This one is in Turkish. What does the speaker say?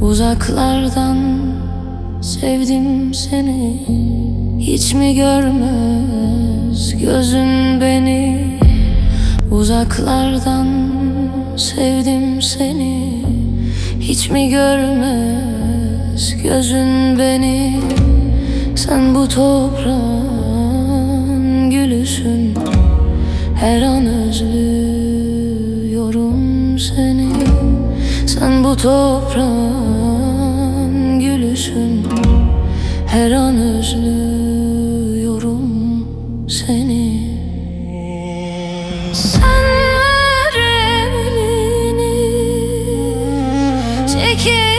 Uzaklardan sevdim seni. Hiç mi görmez gözün beni? Uzaklardan sevdim seni. Hiç mi görmez gözün beni? Sen bu toprağın gülüsün. Her an özlüyorum seni sen bu toprağın gülüsün Her an özlüyorum seni. Sen meremini çekin